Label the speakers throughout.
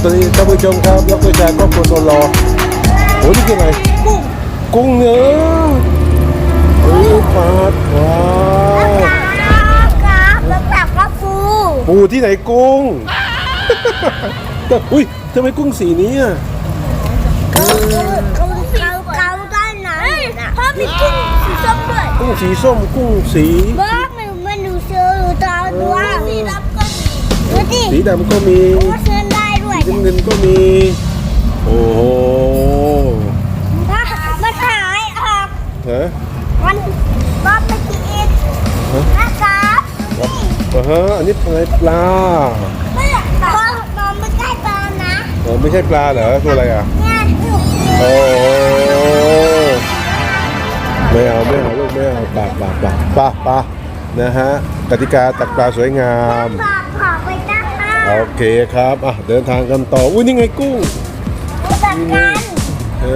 Speaker 1: ผู้ชมครับแล้วก็แชร์ครอบครัวตัวรอโอ้นี่คืออะไร
Speaker 2: กุ้ง
Speaker 1: กุ้งเนื้อเฮ้ยปลาว้าวครั
Speaker 2: บครับแล้วแบบก็ฟูป
Speaker 1: ูที่ไหนกุ้งแต่อุ้ยทำไมกุ้งสีนี้อะ
Speaker 2: เขาเขาสีเขาได้นะพ่อมีกุ้งสีส้มด้วยก
Speaker 1: ุ้งสีส้มกุ้งสีบ
Speaker 2: ้ามันมันดูเชือดูตาด้วยสีดำก็มีดูดิสี
Speaker 1: ดำก็มี ฮะ
Speaker 2: มันบ้าไปกินนะครับ
Speaker 1: อ่าฮะอันนี้อะไรปลา
Speaker 2: ไม่พ่อมันไม่ใกล้ปลานะ
Speaker 1: เออไม่ใช่ปลาเหรอตัวอะไรอะ
Speaker 2: เนี่ยโอ้
Speaker 1: ไม่เอาไม่เอาลูกไม่เอาปลาปลาปลาปลาปลานะฮะกติกาตักปลาสวยงามฝ
Speaker 2: ากขอไปตั้งห้าโอ
Speaker 1: เคครับอะเดินทางกันต่ออุ้ยนี่ไงกุ้ง
Speaker 2: แบบกัน
Speaker 1: เอ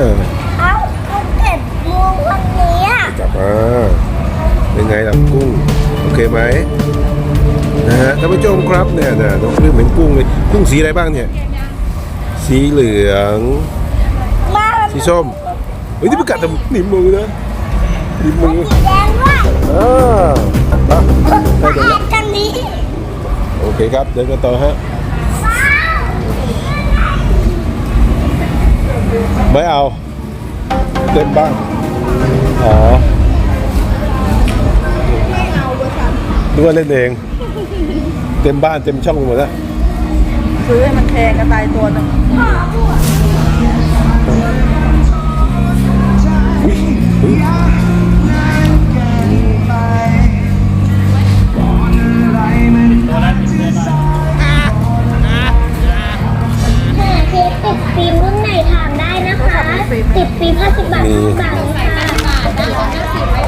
Speaker 1: อ
Speaker 2: เอาเขาเก็บมูวันนี้
Speaker 1: อะจับมาเป็นไงล่ะกุ้ง โอเคไหมนะฮะท่านผู้ชมครับเนี่ยนะน้องปลื้มเห็นกุ้งเลยกุ้งสีอะไรบ้างเนี่ย สีเหลือง
Speaker 2: มาสีส้มเ
Speaker 1: ฮ้ยนี่ประกาศแต่หนีบมือนะหนีบมือ
Speaker 2: สีแดงด้วย
Speaker 1: อ่า
Speaker 2: ไปได้เดี๋ยวแดงกันนี้
Speaker 1: โอเคครับเดินกันต่อฮะว
Speaker 2: ้าว
Speaker 1: ไม่เอาเต็มบ้า นึว่าเล่นเอง เต็มบ้านเต็มช่องไปหมดแล้ว
Speaker 3: ซื้อให้มันแพงกระตายตัวหนึ่ง
Speaker 2: ฟิล์มรุ่นไหนถามได้นะคะติดฟิล์มห้าสิบบาทบาทค่ะ